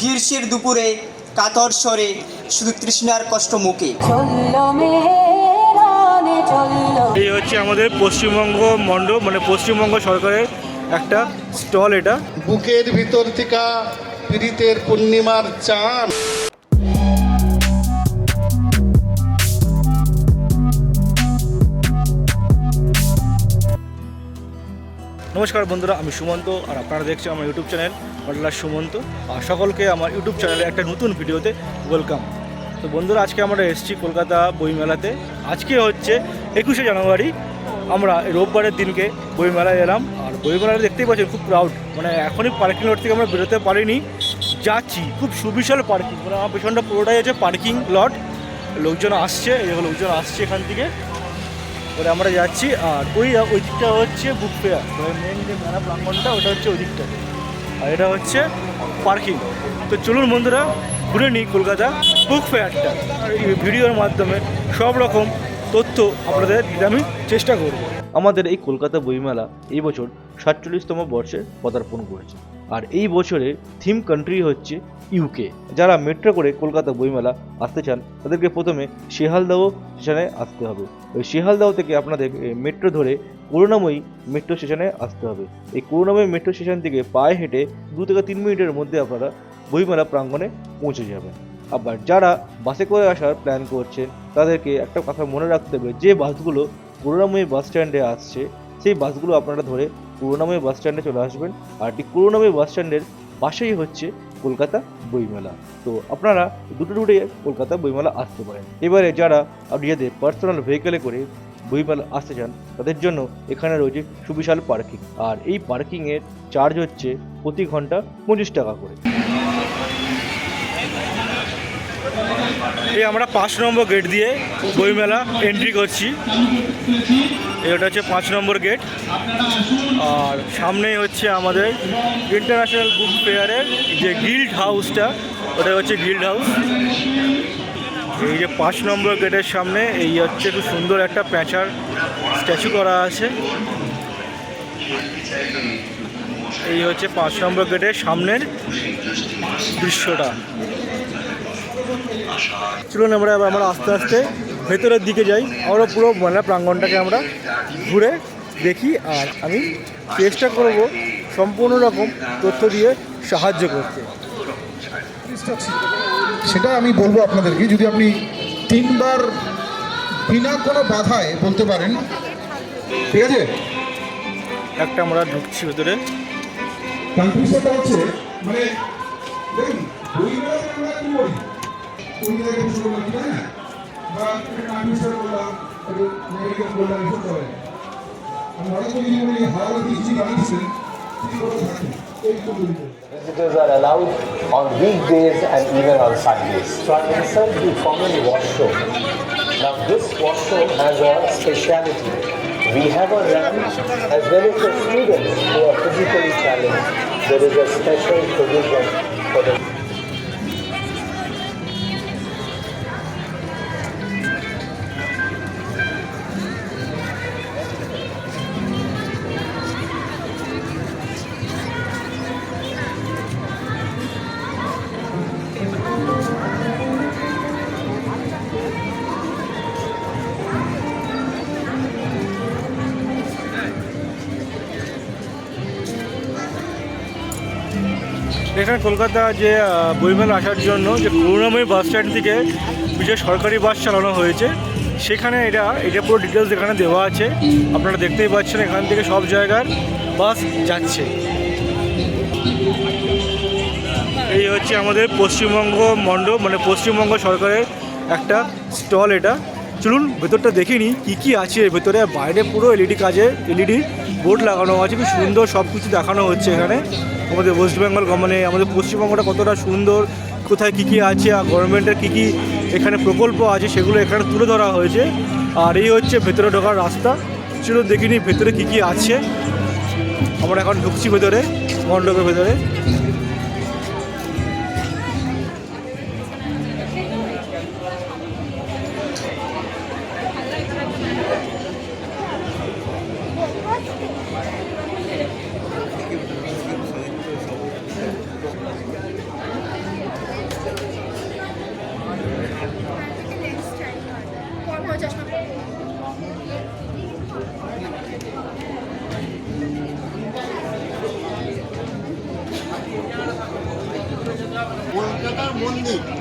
গ্রীষ্মের দুপুরে কাতর স্বরে শুধু তৃষ্ণার কষ্ট মুখে। এই হচ্ছে আমাদের পশ্চিমবঙ্গ মণ্ডপ মানে পশ্চিমবঙ্গ সরকারের একটা স্টল এটা। বুকের ভিতর থেকে পীড়িতের পূর্ণিমার চাঁদ নমস্কার বন্ধুরা, আমি সুমন্ত আর আপনারা দেখছেন আমার ইউটিউব চ্যানেল অডলার সুমন্ত। আর সকলকে আমার ইউটিউব চ্যানেলে একটা নতুন ভিডিওতে ওয়েলকাম তো বন্ধুরা, আজকে আমরা এসেছি কলকাতা বইমেলাতে। আজকে হচ্ছে একুশে জানুয়ারি, আমরা রোববারের দিনকে বইমেলায় এলাম। আর বইমেলায় দেখতেই পাচ্ছেন, খুব প্রাউড মানে এখনই পার্কিং লট থেকে আমরা বেরোতে পারিনি, যাচ্ছি। খুব সুবিশাল পার্কিং মানে আমার পেছনটা পুরোটাই আছে পার্কিং লট লোকজন আসছে, এই লোকজন আসছে এখান থেকে। ওরা আমরা যাচ্ছি, আর ওই ওই দিকটা হচ্ছে বুক ফেয়ার মানে যে মেলা প্রাঙ্গনটা, ওটা হচ্ছে ওই দিকটা আর এটা হচ্ছে পার্কিং তো চলুন বন্ধুরা, ঘুরে নিই কলকাতা বুক ফেয়ারটা ভিডিওর মাধ্যমে সব রকম তথ্য আপনাদের দিতে আমি চেষ্টা করব। আমাদের এই কলকাতা বইমেলা এই বছর সাতচল্লিশতম বর্ষে পদার্পণ করেছে। আর এই বছরে থিম কান্ট্রি হচ্ছে ইউকে যারা মেট্রো করে কলকাতা বইমেলা আসতে চান, তাদেরকে প্রথমে শিয়ালদাহ স্টেশনে আসতে হবে। ওই শিয়ালদাহ থেকে আপনাদের মেট্রো ধরে করুণাময়ী মেট্রো স্টেশনে আসতে হবে। এই করুণাময়ী মেট্রো স্টেশন থেকে পায়ে হেঁটে দু থেকে তিন মিনিটের মধ্যে আপনারা বইমেলা প্রাঙ্গণে পৌঁছে যাবেন। আবার যারা বাসে করে আসার প্ল্যান করছেন, তাদেরকে একটা কথা মনে রাখতে হবে, যে বাসগুলো করুণাময়ী বাস স্ট্যান্ডে আসছে, সেই বাসগুলো আপনারা ধরে করুণাময়ী বাস স্ট্যান্ডে চলে আসবেন। আর ঠিক করুণাময়ী বাস স্ট্যান্ডের পাশেই হচ্ছে কলকাতা বইমেলা। তো আপনারা দুটো রুটে কলকাতা বইমেলা আসতে পারেন। এবারে যারা নিজেদের পার্সোনাল ভেহিকেলে করে বইমেলা আসতে চান, তাদের জন্য এখানে রয়েছে সুবিশাল পার্কিং আর এই পার্কিংয়ের চার্জ হচ্ছে প্রতি ঘণ্টা পঁচিশ টাকা করে। এই আমরা পাঁচ নম্বর গেট দিয়ে বইমেলা এন্ট্রি করছি। এটা হচ্ছে পাঁচ নম্বর গেট আর সামনেই হচ্ছে আমাদের ইন্টারন্যাশনাল বুক ফেয়ারের যে গিল্ড হাউসটা ওটা হচ্ছে গিল্ড হাউস এই যে পাঁচ নম্বর গেটের সামনে এই হচ্ছে খুব সুন্দর একটা প্যাঁচার স্ট্যাচু করা আছে। এই হচ্ছে পাঁচ নম্বর গেটের সামনের দৃশ্যটা। চলুন আমরা এবার আমরা আস্তে আস্তে ভেতরের দিকে যাই। আমরা পুরো মেলা প্রাঙ্গণটাকে আমরা ঘুরে দেখি আর আমি চেষ্টা করব সম্পূর্ণ রকম তথ্য দিয়ে সাহায্য করতে। সেটা আমি বলব আপনাদেরকে যদি আপনি তিনবার বিনা কোনো বাধায় বলতে পারেন ঠিক আছে? একটা আমরা ঢুকছি ভেতরে। কনফিউশনটা হচ্ছে মানে দেখুন বইগুলো আমরা কি বলি কোন জায়গায় কিছু বললাম কি না বা কনফিউশন বললাম একটু নেগেটিভ বললাম এসব করে আমি হঠাৎ করে যদি বলি হাওড়া দিয়ে কিছু বানিয়েছেন তিনি কথা থাকেন এই তো বলবো Visitors are allowed on weekdays and even on Sundays. So I'm inside the common wash show. Now this wash show has a speciality. We have a ramp as well as for students who are physically challenged. There is a special provision for them. Kolkata যে বইমেলা আসার জন্য যে করুণাময়ী bus stand থেকে যে সরকারি বাস চালানো হয়েছে, সেখানে এটা এটা পুরো ডিটেলস এখানে দেওয়া আছে। আপনারা দেখতেই পাচ্ছেন এখান থেকে সব জায়গার বাস যাচ্ছে। এই হচ্ছে আমাদের পশ্চিমবঙ্গ মণ্ডপ মানে পশ্চিমবঙ্গ সরকারের একটা স্টল এটা। চলুন, ভেতরটা দেখিনি কি কি আছে ভেতরে। বাইরে পুরো এলইডি কাজে এলইডি বোর্ড লাগানো আছে, খুব সুন্দর সব কিছু দেখানো হচ্ছে এখানে। আমাদের ওয়েস্ট বেঙ্গল গমনে আমাদের পশ্চিমবঙ্গটা কতটা সুন্দর, কোথায় কী কী আছে, আর গভর্নমেন্টের কী কী এখানে প্রকল্প আছে, সেগুলো এখানে তুলে ধরা হয়েছে। আর এই হচ্ছে ভেতরে ঢোকার রাস্তা। চলুন দেখিনি ভেতরে কী কী আছে। আমরা এখন ঢুকছি ভেতরে, মণ্ডপের ভেতরে। কলকাতার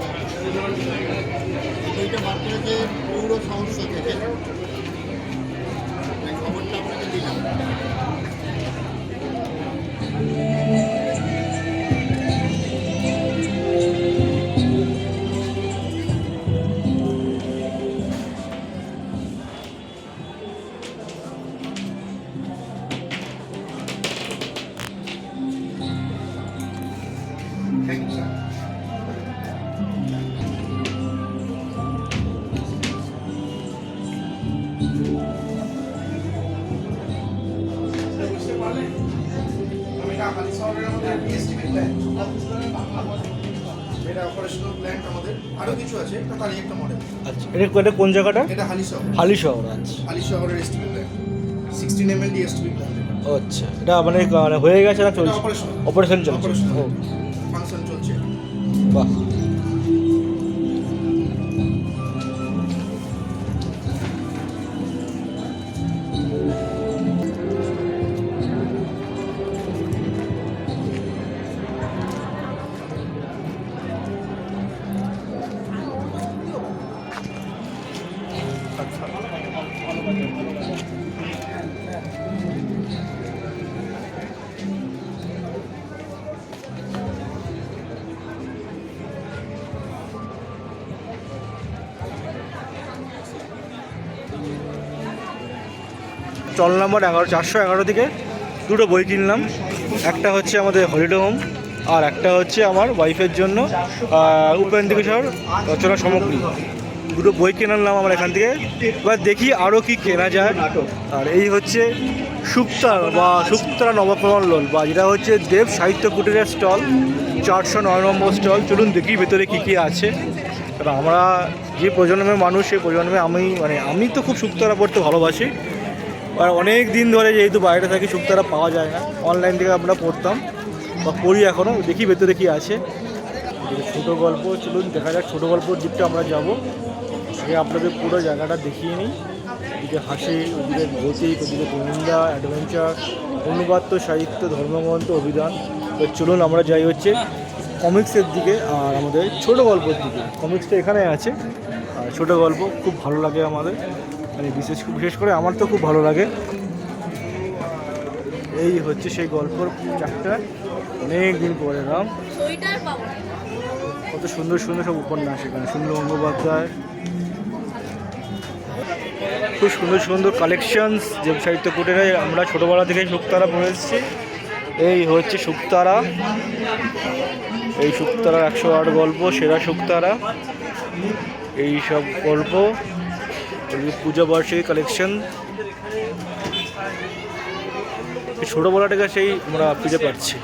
আমি শহরের মধ্যে একটি প্ল্যান এটা অপারেশনাল প্ল্যান আমাদের। আরও কিছু আছে একটা তারই একটা মডেল আচ্ছা এটা এটা কোন জায়গাটা? এটা হালি শহর। হালি শহর আচ্ছা। হালি শহরের estimate plan sixteen M L D estimate plan ও আচ্ছা এটা মানে মানে হয়ে গেছে না চলছে? অপারেশন অপারেশন চলছে। চল নম্বর এগারো চারশো এগারো থেকে দুটো বই কিনলাম। একটা হচ্ছে আমাদের হলিডে হোম আর একটা হচ্ছে আমার ওয়াইফের জন্য আহ, উপেন রচনা সামগ্রী। দুটো বই কিনলাম আমার এখান থেকে। এবার দেখি আরও কি কেনা যায়। আর এই হচ্ছে সুক্তার বা সুক্তারা নবপ্রমল্লন বা যেটা হচ্ছে দেব সাহিত্য কুটিরের স্টল চারশো নয় নম্বর স্টল। চলুন দেখি ভেতরে কী কী আছে। আমরা যে প্রজন্মের মানুষ সেই প্রজন্মে আমি মানে আমি তো খুব সুক্তারা পড়তে ভালোবাসি। আর অনেক দিন ধরে যেহেতু বাইরে থাকি শুক্তারা পাওয়া যায় না। অনলাইন থেকে আমরা পড়তাম, বা পড়ি এখনও দেখি ভেতরে কি আছে। ছোটো গল্প, চলুন দেখা যাক, ছোটো গল্পর দিকটা আমরা যাব। আগে আপনাদের পুরো জায়গাটা দেখিয়ে নিই। এদিকে হাসি, ওদিকে ভৌতিক ওদিকে গোয়েন্দা অ্যাডভেঞ্চার অনুবাদ্য সাহিত্য, ধর্মগ্রন্থ, অভিধান। তো চলুন আমরা যাই হচ্ছে কমিক্সের দিকে আর আমাদের ছোট গল্পের দিকে। কমিক্সটা এখানে আছে। আর ছোটো গল্প খুব ভালো লাগে আমাদের। মানে বিশেষ বিশেষ করে আমার তো খুব ভালো লাগে। এই হচ্ছে সেই গল্পর চারটা। অনেক দিন পরে নাম কত সুন্দর সুন্দর সব উপন্যাস এখানে। সুন্দর গঙ্গোপাধ্যায় খুব সুন্দর সুন্দর কালেকশনস যে সাহিত্য কুটিরে আমরা ছোটোবেলা থেকে শুক্তারা পড়ে এসেছি। এই হচ্ছে শুক্তারা এই শুক্তারার একশো আট গল্প, সেরা শুক্তারা এই সব গল্প। পূজা বার্ষিকী কালেকশন ছোটোবেলাটাকে সেই আমরা খুঁজে পাচ্ছি।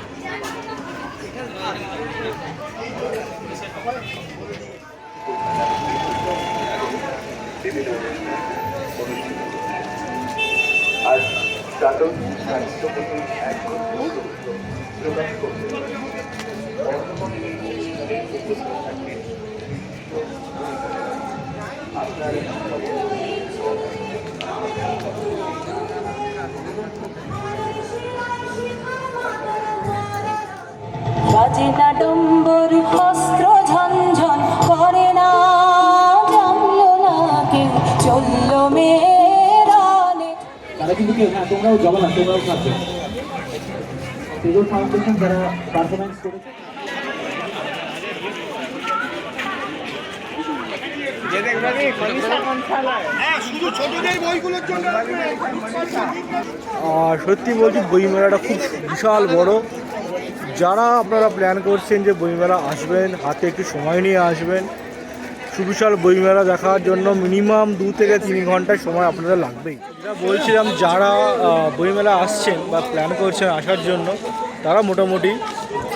বাজে না ডম্বর অস্ত্র ঝনঝন করে না, জানলো না কেউ, চলল তোমরাও জমা না, তোমরাও থাকবে যারা পারফরমেন্স করেছে আর সত্যি বলছি বইমেলাটা খুব বিশাল বড়। যারা আপনারা প্ল্যান করছেন যে বইমেলা আসবেন হাতে একটু সময় নিয়ে আসবেন সুবিশাল বইমেলা দেখার জন্য মিনিমাম দু থেকে তিন ঘণ্টা সময় আপনাদের লাগবেই। বলছিলাম যারা বইমেলা আসছেন বা প্ল্যান করছেন আসার জন্য তারা মোটামুটি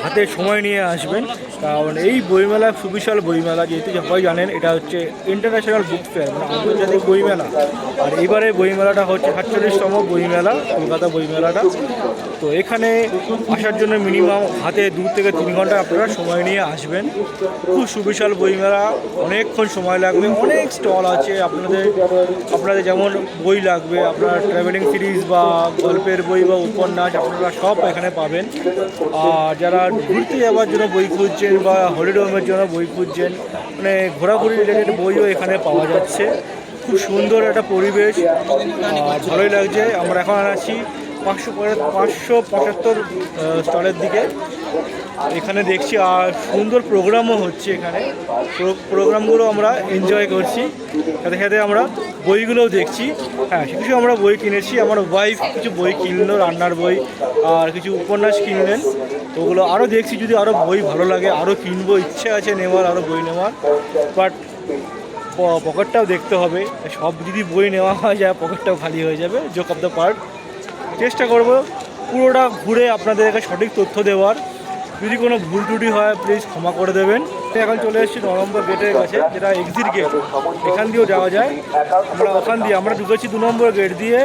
হাতে সময় নিয়ে আসবেন। কারণ এই বইমেলা, সুবিশাল বইমেলা যেহেতু সবাই জানেন, এটা হচ্ছে ইন্টারন্যাশনাল বুক ফেয়ার মানে আন্তর্জাতিক বইমেলা। আর এবারে বইমেলাটা হচ্ছে সাতচল্লিশতম বইমেলা, কলকাতা বইমেলাটা। তো এখানে আসার জন্য মিনিমাম হাতে দু থেকে তিন ঘণ্টা আপনারা সময় নিয়ে আসবেন। খুব সুবিশাল বইমেলা, অনেকক্ষণ সময় লাগবে, অনেক স্টল আছে। আপনাদের আপনাদের যেমন বই লাগবে, আপনার ট্রাভেলিং সিরিজ বা গল্পের বই বা উপন্যাস, আপনারা সব এখানে পাবেন। আর যারা ঘুরতে যাওয়ার জন্য বই খুঁজছেন বা হলিডে হোমের জন্য বই খুঁজছেন মানে ঘোরাঘুরি রিলেটেড বইও এখানে পাওয়া যাচ্ছে। খুব সুন্দর একটা পরিবেশ ভালোই লাগছে। আমরা এখন আছি পাঁচশো পাঁচশো পঁচাত্তর স্টলের দিকে। এখানে দেখছি, আর সুন্দর প্রোগ্রামও হচ্ছে এখানে। প্রো- প্রোগ্রামগুলো আমরা এনজয় করছি। সাথে সাথে আমরা বইগুলোও দেখছি। হ্যাঁ কিছু আমরা বই কিনেছি। আমার ওয়াইফ কিছু বই কিনলো, রান্নার বই, আর কিছু উপন্যাস কিনলেন। তো ওগুলো আরও দেখছি, যদি আরও বই ভালো লাগে, আরও কিনবো, ইচ্ছে আছে নেওয়ার, আরও বই নেওয়ার। বাট পকেটটাও দেখতে হবে। সব যদি বই নেওয়া হয় যায় পকেটটাও খালি হয়ে যাবে। জোক অফ দ্য পার্ট চেষ্টা করব পুরোটা ঘুরে আপনাদেরকে সঠিক তথ্য দেওয়ার। যদি কোনো ভুল ত্রুটি হয় প্লিজ ক্ষমা করে দেবেন। এখন চলে এসেছি নম্বর গেটের কাছে, যেটা এক্সিট গেট এখান দিয়েও যাওয়া যায়। আমরা ওখান দিয়ে, আমরা ঢুকেছি দু নম্বর গেট দিয়ে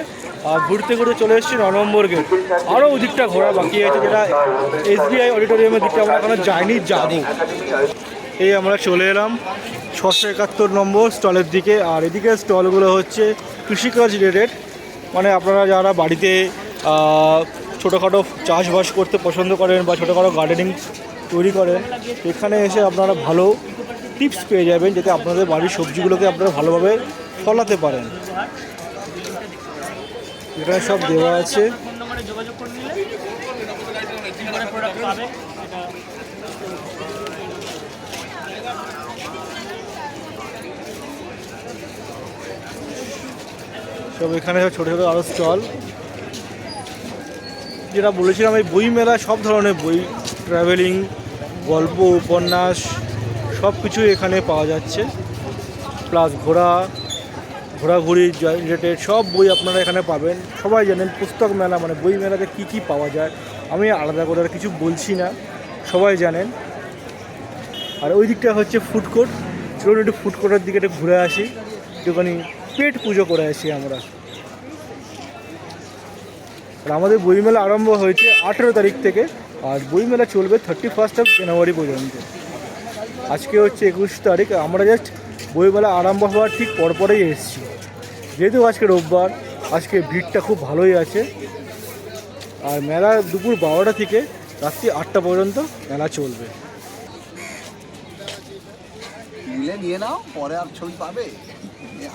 ঘুরতে ঘুরতে চলে এসেছি ন নম্বর গেট আরও ওদিকটা ঘোরা বাকি আছে, যেটা এসবিআই অডিটোরিয়ামের দিকটা আমরা এখনও যাইনি, যাব। এই আমরা চলে এলাম ছশো একাত্তর নম্বর স্টলের দিকে। আর এদিকে স্টলগুলো হচ্ছে কৃষিকাজ রিলেটেড মানে আপনারা যারা বাড়িতে ছোটোখাটো চাষবাস করতে পছন্দ করেন বা ছোটোখাটো গার্ডেনিং তৈরি করেন, এখানে এসে আপনারা ভালো টিপস পেয়ে যাবেন যাতে আপনাদের বাড়ির সবজিগুলোকে আপনারা ভালোভাবে ফলাতে পারেন। এখানে সব দেওয়া আছে। সব এখানে ছোটো ছোটো আরও স্টল। যেটা বলেছিলাম, এই বই মেলা সব ধরনের বই ট্রাভেলিং গল্প, উপন্যাস সব কিছুই এখানে পাওয়া যাচ্ছে। প্লাস ঘোরা ঘোরাঘুরি রিলেটেড সব বই আপনারা এখানে পাবেন। সবাই জানেন পুস্তক মেলা মানে বই মেলাতে কী কী পাওয়া যায়। আমি আলাদা করে আর কিছু বলছি না, সবাই জানেন। আর ওই দিকটা হচ্ছে ফুড কোর্ট চলুন একটু ফুড কোর্টের দিকে একটু ঘুরে আসি। একটুখানি পেট পুজো করে আসি আমরা। আর আমাদের বইমেলা আরম্ভ হয়েছে আঠেরো তারিখ থেকে। আর বইমেলা চলবে থার্টি ফার্স্ট অফ জানুয়ারি পর্যন্ত। আজকে হচ্ছে একুশ তারিখ, আমরা জাস্ট বইমেলা আরম্ভ হওয়ার ঠিক পরপরেই এসেছি। যেহেতু আজকে রোববার, আজকে ভিড়টা খুব ভালোই আছে। আর মেলা দুপুর বারোটা থেকে রাত্রি আটটা পর্যন্ত মেলা চলবে। নিয়ে নাও, পরে আর ছবি পাবে।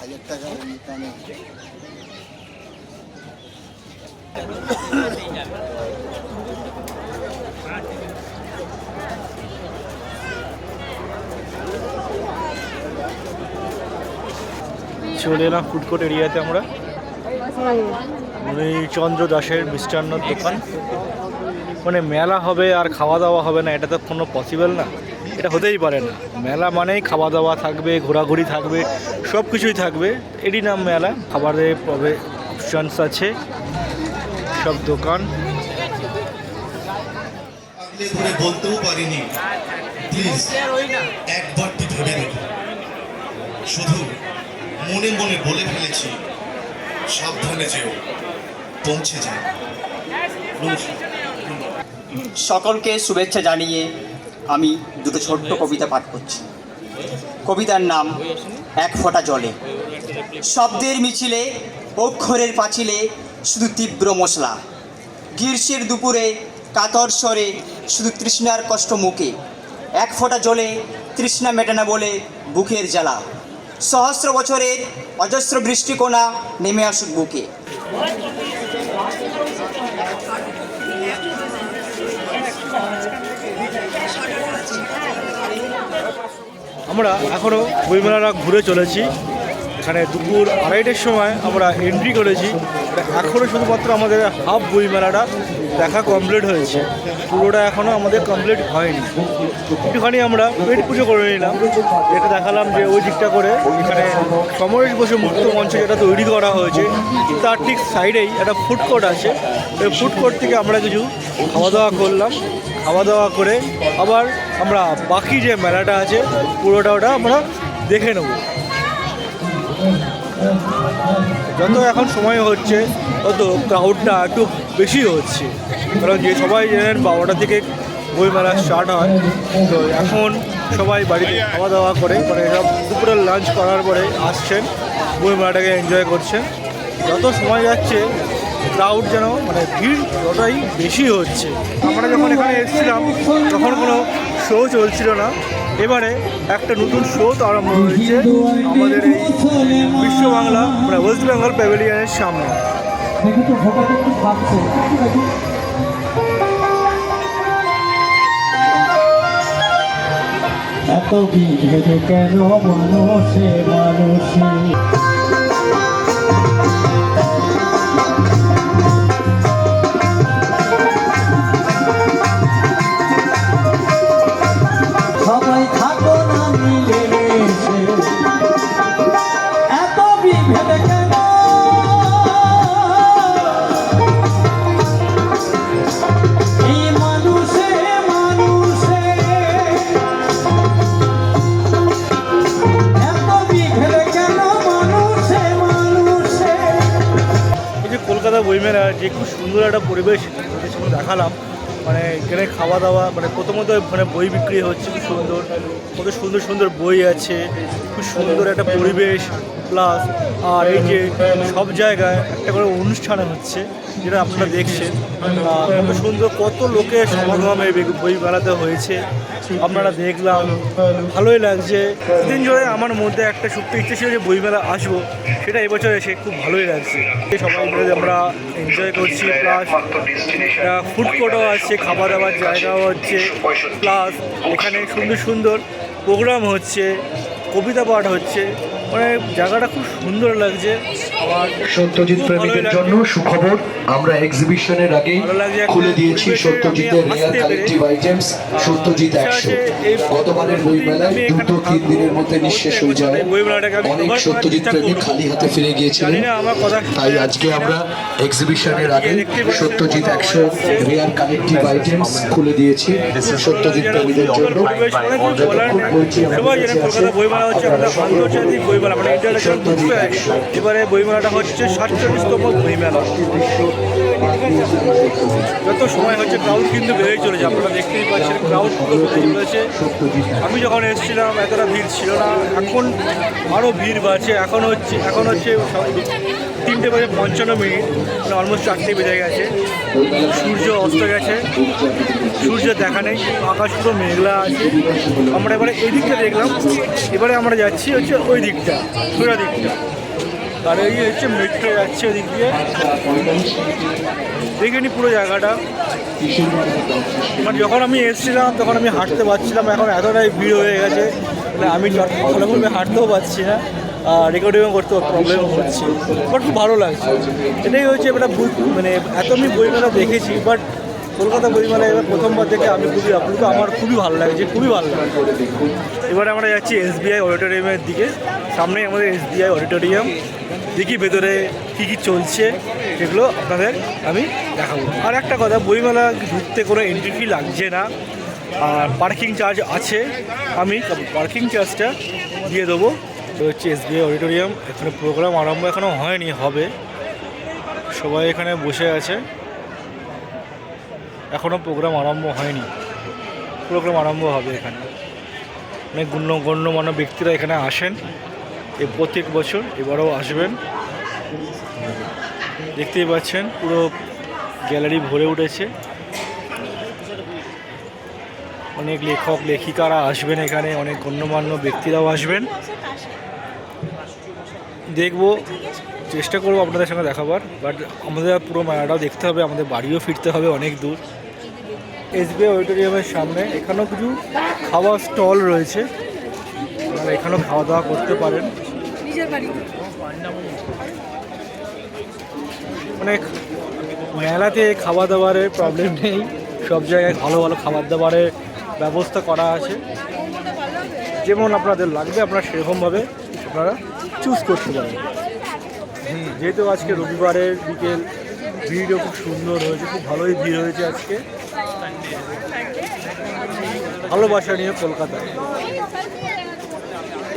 হাজার টাকা চলে এলাম ফুড কোর্ট এরিয়াতে আমরা। চন্দ্র দাসের মিষ্টান্ন দোকান। মানে মেলা হবে আর খাওয়া দাওয়া হবে না, এটা তো কোনো পসিবল না। এটা হতেই পারে না। মেলা মানেই খাওয়া দাওয়া থাকবে, ঘোরাঘুরি থাকবে সব কিছুই থাকবে। এরই নাম মেলা। খাবারের প্রবে অপশানস আছে। সব দোকান। ধরে বলতেও পারিনি। প্লিজ একবারটি ভেবে দেখো শুধু মনে মনে বলে ফেলেছি সাবধানে যেও পৌঁছে যায় সকলকে শুভেচ্ছা জানিয়ে আমি দুটো ছোট্ট কবিতা পাঠ করছি। কবিতার নাম এক ফোঁটা জলে। শব্দের মিছিলে অক্ষরের পাঁচিলে শুধু তীব্র মশলা। গ্রীষ্মের দুপুরে, কাতর স্বরে শুধু তৃষ্ণার কষ্ট মুখে। এক ফোঁটা জলে তৃষ্ণা মেটে না বলে বুকের জ্বালা। সহস্র বছরের অজস্র বৃষ্টিকোণা নেমে আসুক বুকে। আমরা এখনও বইমেলাটা ঘুরে চলেছি। এখানে দুপুর আড়াইটের সময় আমরা এন্ট্রি করেছি। এখনও শুধুমাত্র আমাদের হাফ বই মেলাটা দেখা কমপ্লিট হয়েছে। পুরোটা এখনও আমাদের কমপ্লিট হয়নি। একটুখানি আমরা পেট পুজো করে নিলাম। যেটা দেখালাম যে ওই দিকটা করে এখানে সমরেশ বসে মুক্ত মঞ্চ যেটা তৈরি করা হয়েছে, তার ঠিক সাইডেই একটা ফুড কোর্ট আছে। ওই ফুড কোর্ট থেকে আমরা কিছু খাওয়া দাওয়া করলাম। খাওয়া দাওয়া করে আবার আমরা বাকি যে মেলাটা আছে, পুরোটা ওটা আমরা দেখে নেব। যত এখন সময় হচ্ছে, তত ক্রাউডটা একটু বেশি হচ্ছে। কারণ যে সবাই জানেন বারোটা থেকে বই মেলা স্টার্ট হয়, তো এখন সবাই বাড়িতে খাওয়া দাওয়া করে মানে সব দুপুরে লাঞ্চ করার পরে আসছেন, বই মেলাটাকে এনজয় করছেন। যত সময় যাচ্ছে ক্রাউড যেন মানে ভিড় যতটাই বেশি হচ্ছে। আমরা যখন এখানে এসেছিলাম, তখন কোনো শো চলছিল না। এবারে একটা নতুন শো আরম্ভ হয়েছে আমাদের বিশ্ব বাংলা মানে ওয়েস্ট বেঙ্গল প্যাভিলিয়নের সামনে। এত বিভেদ কেন মানুষে মানুষে? যে খুব সুন্দর একটা পরিবেশ দেখালাম। মানে এখানে খাওয়া দাওয়া মানে প্রথমত মানে বই বিক্রি হচ্ছে, খুব সুন্দর। কত সুন্দর সুন্দর বই আছে, খুব সুন্দর একটা পরিবেশ প্লাস আর এই যে সব জায়গায় একটা করে অনুষ্ঠান হচ্ছে। যেটা আপনারা দেখছেন কত সুন্দর, কত লোকের সমাগম এই বই মেলাতে হয়েছে। আপনারা দেখলাম, ভালোই লাগছে। দিন ধরে আমার মধ্যে একটা সুপ্ত ইচ্ছে ছিল যে বইমেলা আসব, সেটা এবছর এসে খুব ভালোই লাগছে। সবাই মিলে আমরা এনজয় করছি প্লাস ফুড কোর্টও আছে খাবার দাবার জায়গাও হচ্ছে প্লাস এখানে সুন্দর সুন্দর প্রোগ্রাম হচ্ছে, কবিতা পাঠ হচ্ছে। মানে জায়গাটা খুব সুন্দর লাগছে। সত্যজিৎ প্রেমীদের জন্য সুখবর। আমরা এক্সিবিশনের একটা খুলে দিয়েছি সত্যজিতের রেয়ার কালেকটিভ আইটেমস সত্যজিৎ একশো। আছে গতবারের বই মেলায় আমি তিন দিনের মধ্যে নিঃশেষ হয়ে যায়। অনেক সত্যজিৎ প্রেমী খালি হাতে ফিরে গিয়েছিলেন। তাই আজকে আমরা এক্সিবিশনের আগে সত্যজিৎ একশো রেয়ার কালেকটিভ আইটেমস খুলে দিয়েছি সত্যজিৎ প্রেমীদের জন্য। যতক্ষণ বইটি আমাদের কাছে আছে আন্তর্জাতিক বইমেলা মানে ইন্টারন্যাশনাল বুক ফেয়ার এবারে বইমেলাটা হচ্ছে সাতচল্লিশতম বইমেলা। যত সময় হচ্ছে ক্রাউড কিন্তু বেড়েই চলেছে, আপনারা দেখতেই পাচ্ছেন ক্রাউড বেড়ে চলেছে। আমি যখন এসেছিলাম, এতটা ভিড় ছিল না, এখন আরও ভিড় বাড়ছে। এখন হচ্ছে এখন হচ্ছে তিনটে বাজে পঞ্চান্ন মিনিট মানে অলমোস্ট চারটে বেজে গেছে। সূর্য অস্ত গেছে সূর্য দেখা নেই, আকাশ পুরো মেঘলা আছে। আমরা এবারে এই দিকটা দেখলাম, এবারে আমরা যাচ্ছি হচ্ছে ওই দিকটা। সোজা দিকটা। আর এই হচ্ছে মেট্রো যাচ্ছে ওই দিক দিয়ে। দেখে নি পুরো জায়গাটা। মানে যখন আমি এসেছিলাম, তখন আমি হাঁটতে পারছিলাম, এখন এতটাই ভিড় হয়ে গেছে। মানে আমি ভালোভাবে হাঁটতেও পারছি না। রেকর্ডিংও করতে প্রবলেম হচ্ছে। বাট খুব ভালো লাগছে। এটাই হচ্ছে মানে এত আমি বইমেলা দেখেছি বাট কলকাতা বইমেলা এবার প্রথমবার দেখে আমি খুবই আপ্লুত, আমার খুবই ভালো লাগছে খুবই ভালো লাগছে এবারে আমরা যাচ্ছি এসবিআই অডিটোরিয়ামের দিকে, সামনেই আমাদের এসবিআই অডিটোরিয়াম। দেখি ভেতরে কী কী চলছে, সেগুলো আপনাদের আমি দেখাবো। আর একটা কথা, বইমেলা ঢুকতে কোনো এন্ট্রি ফি লাগছে না, আর পার্কিং চার্জ আছে, আমি পার্কিং চার্জটা দিয়ে দেবো। তো হচ্ছে এসবিআই অডিটোরিয়াম, এখানে প্রোগ্রাম আরম্ভ এখনও হয়নি, হবে। সবাই এখানে বসে আছে। এখনও প্রোগ্রাম আরম্ভ হয়নি। প্রোগ্রাম আরম্ভ হবে এখানে। অনেক গণ্য, গণ্যমান্য ব্যক্তিরা এখানে আসেন। এই প্রত্যেক বছর এবারেও আসবেন। দেখতেই পাচ্ছেন, পুরো গ্যালারি ভরে উঠেছে। অনেক লেখক, লেখিকারা আসবেন এখানে, অনেক গণ্যমান্য ব্যক্তিরাও আসবেন। দেখব, চেষ্টা করব আপনাদের সঙ্গে দেখাবার বাট আমাদের পুরো মেলাটাও দেখতে হবে, আমাদের বাড়িও ফিরতে হবে অনেক দূর। এসবিআই অডিটোরিয়ামের সামনে। এখানেও কিছু খাওয়ার স্টল রয়েছে। আপনারা এখানেও খাওয়া দাওয়া করতে পারেন। অনেক মেলাতে খাওয়া দাওয়ারের প্রবলেম নেই। সব জায়গায় ভালো ভালো খাবার দাবারের ব্যবস্থা করা আছে। যেমন আপনাদের লাগবে, আপনারা সেরকমভাবে আপনারা চুজ করতে পারেন। যেহেতু আজকে রবিবারের বিকেল, ভিড়ও খুব সুন্দর হয়েছে, খুব ভালোই ভিড় হয়েছে আজকে। ভালোবাসা নিয়ে কলকাতা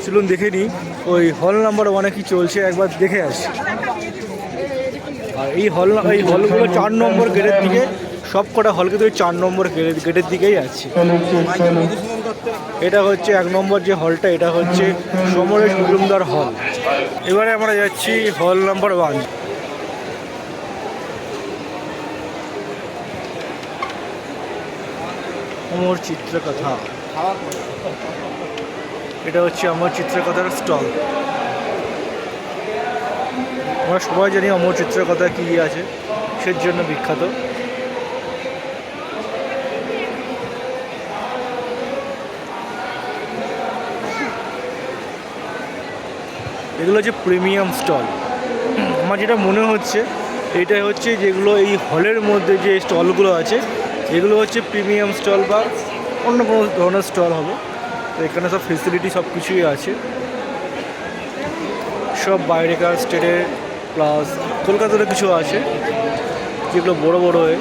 চলুন দেখে নিই, ওই হল নাম্বার ওয়ানে কি চলছে, একবার দেখে আসি। আর এই হল এই হলগুলো চার নম্বর গেটের দিকে, সব কটা কিন্তু ওই চার নম্বর গেটের গেটের দিকেই আছে। এটা হচ্ছে এক নম্বর যে হলটা এটা হচ্ছে সমরেশ মজুমদার হল এবারে আমরা যাচ্ছি হল নাম্বার ওয়ান অমর চিত্রকথা। এটা হচ্ছে অমর চিত্রকথার স্টল। আমরা সবাই জানি অমর চিত্রকথা কী আছে, সের জন্য বিখ্যাত। এগুলো হচ্ছে প্রিমিয়াম স্টল। আমার যেটা মনে হচ্ছে, এটাই হচ্ছে যেগুলো এই হলের মধ্যে যে স্টলগুলো আছে এগুলো হচ্ছে প্রিমিয়াম স্টল বা অন্য কোনো ধরনের স্টল হবে। তো এখানে সব ফেসিলিটি সব কিছুই আছে। সব বাইরেকার স্টেটের প্লাস কলকাতারও কিছু আছে, যেগুলো বড় বড় হয়ে।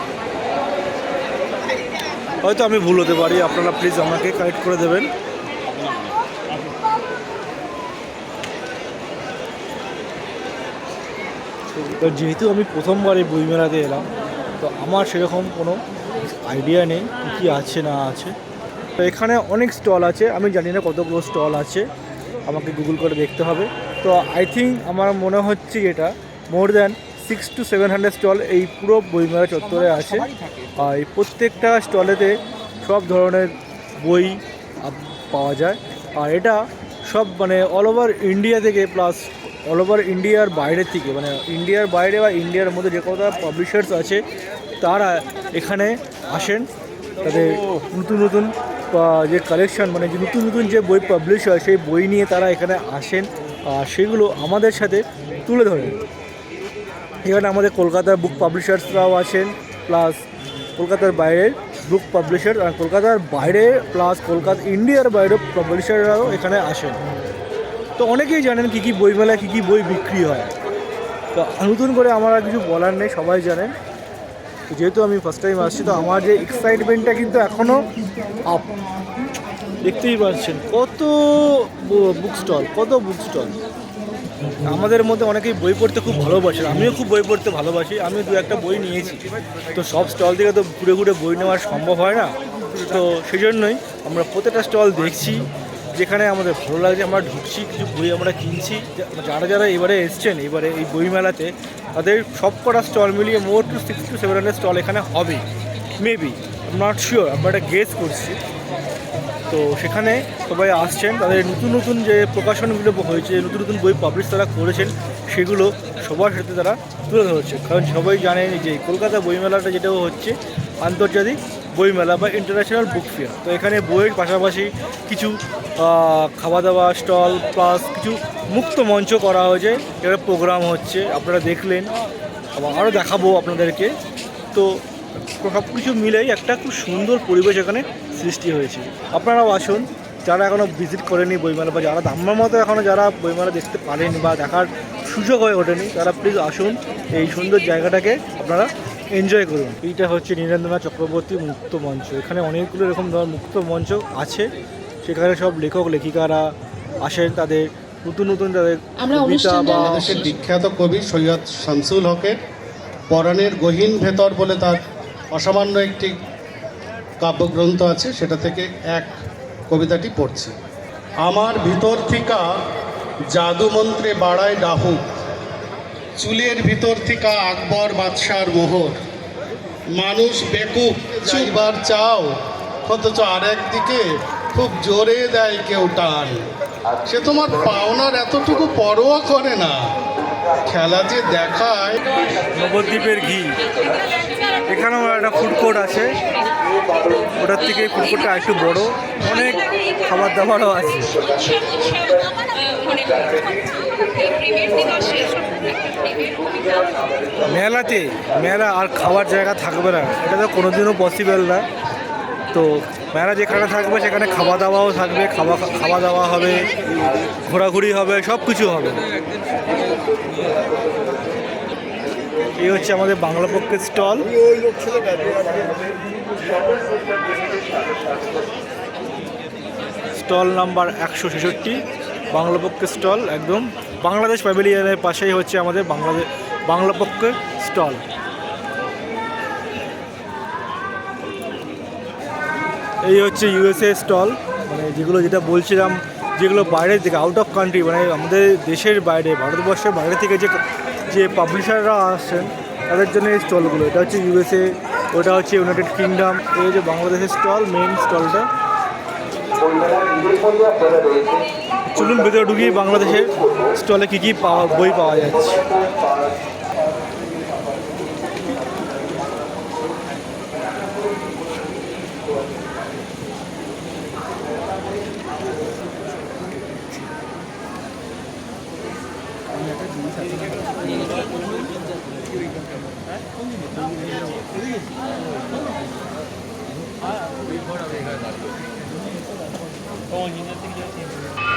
হয়তো আমি ভুল হতে পারি, আপনারা প্লিজ আমাকে কারেক্ট করে দেবেন। তো যেহেতু আমি প্রথমবার এই বইমেলাতে এলাম, তো আমার সেরকম কোনো আইডিয়া নেই কী কী আছে না আছে। তো এখানে অনেক স্টল আছে আমি জানি না কতগুলো স্টল আছে আমাকে গুগল করে দেখতে হবে। তো আই থিঙ্ক আমার মনে হচ্ছে এটা more than six to seven hundred stall এই পুরো বইমেলা চত্বরে আছে। আর এই প্রত্যেকটা স্টলেতে সব ধরনের বই পাওয়া যায়। আর এটা সব মানে অল ওভার ইন্ডিয়া থেকে প্লাস অল ওভার ইন্ডিয়ার বাইরে থেকে মানে ইন্ডিয়ার বাইরে বা ইন্ডিয়ার মধ্যে যে কটা পাবলিশার্স আছে তারা এখানে আসেন। তাদের নতুন নতুন যে কালেকশন মানে যে নতুন নতুন যে বই পাবলিশ হয়, সেই বই নিয়ে তারা এখানে আসেন। আর সেগুলো আমাদের সাথে তুলে ধরেন। এখানে আমাদের কলকাতার বুক পাবলিশার্সরাও আসেন প্লাস কলকাতার বাইরের বুক পাবলিশার আর কলকাতার বাইরে প্লাস কলকাতা ইন্ডিয়ার বাইরে পাবলিশাররাও এখানে আসেন। তো অনেকেই জানেন কী কী বইমেলায় কী কী বই বিক্রি হয়। তো নতুন করে আমার আর কিছু বলার নেই, সবাই জানেন। যেহেতু আমি ফার্স্ট টাইম আসছি তো আমার যে এক্সাইটমেন্টটা কিন্তু এখনও আপ দেখতেই পাচ্ছেন। কত বুক স্টল কত বুক স্টল আমাদের মধ্যে অনেকেই বই পড়তে খুব ভালোবাসে। আমিও খুব বই পড়তে ভালোবাসি। আমি দু একটা বই নিয়েছি। তো সব স্টল থেকে তো ঘুরে ঘুরে বই নেওয়া সম্ভব হয় না। তো সেই জন্যই আমরা প্রত্যেকটা স্টল দেখছি। যেখানে আমাদের ভালো লাগছে, আমরা ঢুকছি, কিছু বই আমরা কিনছি। যারা যারা এবারে এসছেন, এবারে এই বই মেলাতে, তাদের সব কটা স্টল মিলিয়ে more two six to seven hundred stall এখানে হবে। মেবি নট শিওর আমরা একটা গেস করছি। তো সেখানে সবাই আসছেন, তাদের নতুন নতুন যে প্রকাশনগুলো হয়েছে, নতুন নতুন বই পাবলিশ তারা করেছেন, সেগুলো সবার সাথে তারা তুলে ধরছে। কারণ সবাই জানেন যে কলকাতা বইমেলাটা যেটা হচ্ছে, আন্তর্জাতিক বইমেলা বা ইন্টারন্যাশনাল বুক ফেয়ার তো এখানে বইয়ের পাশাপাশি কিছু খাওয়া দাওয়া স্টল প্লাস কিছু মুক্ত মঞ্চ করা হয়েছে। যেটা প্রোগ্রাম হচ্ছে, আপনারা দেখলেন। আরও দেখাবো আপনাদেরকে। তো সব কিছু মিলেই একটা খুব সুন্দর পরিবেশ এখানে সৃষ্টি হয়েছে। আপনারাও আসুন, যারা এখনও ভিজিট করেনি বইমেলা বা যারা আমার মতো এখনও যারা বইমেলা দেখতে পারেনি বা দেখার সুযোগ হয়ে ওঠেনি, তারা প্লিজ আসুন। এই সুন্দর জায়গাটাকে আপনারা এনজয় করুন। এইটা হচ্ছে নীরেন্দ্রনাথ চক্রবর্তী মুক্ত মঞ্চ। এখানে অনেকগুলো এরকম ধরনের মুক্ত মঞ্চ আছে। সেখানে সব লেখক লেখিকারা আসেন তাদের নতুন নতুন তাদের কবিতা বা বাংলাদেশের বিখ্যাত কবি সৈয়দ শামসুল হকের পরাণের গহীন ভেতর বলে তার অসামান্য একটি কাব্যগ্রন্থ আছে সেটা থেকে এক কবিতাটি পড়ছি। আমার ভিতর থিকা জাদু মন্ত্রে বাড়ায় ডাহুক চুলের ভিতর থিকা আকবর বাদশার মোহর। মানুষ বেকুব চাইবার চাও অথচ আরেক দিকে খুব জোরে দেয় কেউ টান। সে তোমার পাওনার এতটুকু পরোয়া করে না। খেলা যে দেখায়। নবদ্বীপের ঘি। এখানেও একটা ফুড কোর্ট আছে। ওটার থেকে ফুড কোর্টটা একটু বড়। অনেক খাবার দাবারও আছে। মেলাতে, মেলা আর খাওয়ার জায়গা থাকবে না। এটা তো কোনোদিনও পসিবল না। তো মেলা যেখানে থাকবে, সেখানে খাওয়া দাওয়াও থাকবে, খাওয়া খাওয়া দাওয়া হবে, ঘোরাঘুরি হবে সব কিছু হবে। এই হচ্ছে আমাদের বাংলা পক্ষের স্টল। স্টল নাম্বার একশো ছেষট্টি। বাংলা পক্ষের স্টল একদম বাংলাদেশ প্যাভিলিয়নের পাশেই হচ্ছে আমাদের বাংলাদেশ বাংলা পক্ষের স্টল। এই হচ্ছে ইউএসএ স্টল মানে যেগুলো যেটা বলছিলাম, যেগুলো বাইরের থেকে আউট অফ কান্ট্রি মানে আমাদের দেশের বাইরে, ভারতবর্ষের বাইরে থেকে যে যে পাবলিশাররা আসছেন, তাদের জন্য এই স্টলগুলো। এটা হচ্ছে ইউএসএ, ওটা হচ্ছে ইউনাইটেড কিংডম এই যে বাংলাদেশের স্টল মেইন স্টলটা। চলুন ভেতরে ঢুকিয়ে বাংলাদেশের স্টলে কী কী পাওয়া বই পাওয়া যাচ্ছে।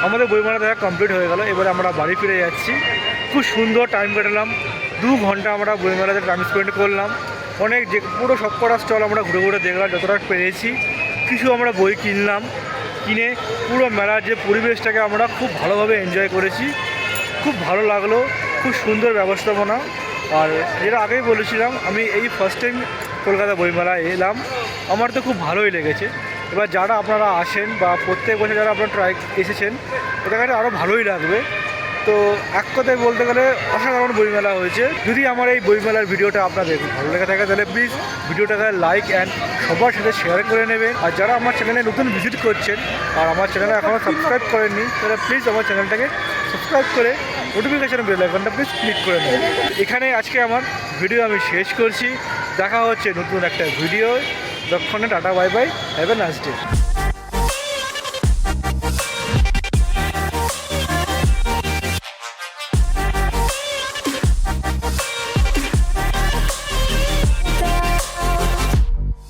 আমাদের বইমেলা দেখা কমপ্লিট হয়ে গেল। এবারে আমরা বাড়ি ফিরে যাচ্ছি। খুব সুন্দর টাইম কাটালাম। দু ঘণ্টা আমরা বইমেলাতে টাইম স্পেন্ড করলাম। অনেক যে, পুরো সব কটা স্টল আমরা ঘুরে ঘুরে দেখলাম, যতটা পেরেছি। কিছু আমরা বই কিনলাম। কিনে পুরো মেলার যে পরিবেশটাকে আমরা খুব ভালোভাবে এনজয় করেছি। খুব ভালো লাগল। খুব সুন্দর ব্যবস্থাপনা। আর যেটা আগেই বলেছিলাম, আমি এই ফার্স্ট টাইম কলকাতা বইমেলায় এলাম। আমার তো খুব ভালোই লেগেছে। এবার যারা আপনারা আসেন বা প্রত্যেক বছর যারা আপনারা ট্রাই এসেছেন এটা কাছে আরও ভালোই লাগবে। তো এক কথায় বলতে গেলে অসাধারণ বইমেলা হয়েছে। যদি আমার এই বইমেলার ভিডিওটা আপনাদের ভালো লেগে থাকে, তাহলে প্লিজ ভিডিওটাকে লাইক অ্যান্ড সবার সাথে শেয়ার করে নেবেন। আর যারা আমার চ্যানেলে নতুন ভিজিট করছেন আর আমার চ্যানেলে এখনও সাবস্ক্রাইব করেননি, তাহলে প্লিজ আমার চ্যানেলটাকে সাবস্ক্রাইব করে নোটিফিকেশন বেল আইকনটা প্লিজ ক্লিক করে নেবেন। এখানে আজকে আমার ভিডিও আমি শেষ করছি। দেখা হচ্ছে নতুন একটা ভিডিও ততক্ষণে tata bye bye have a nice day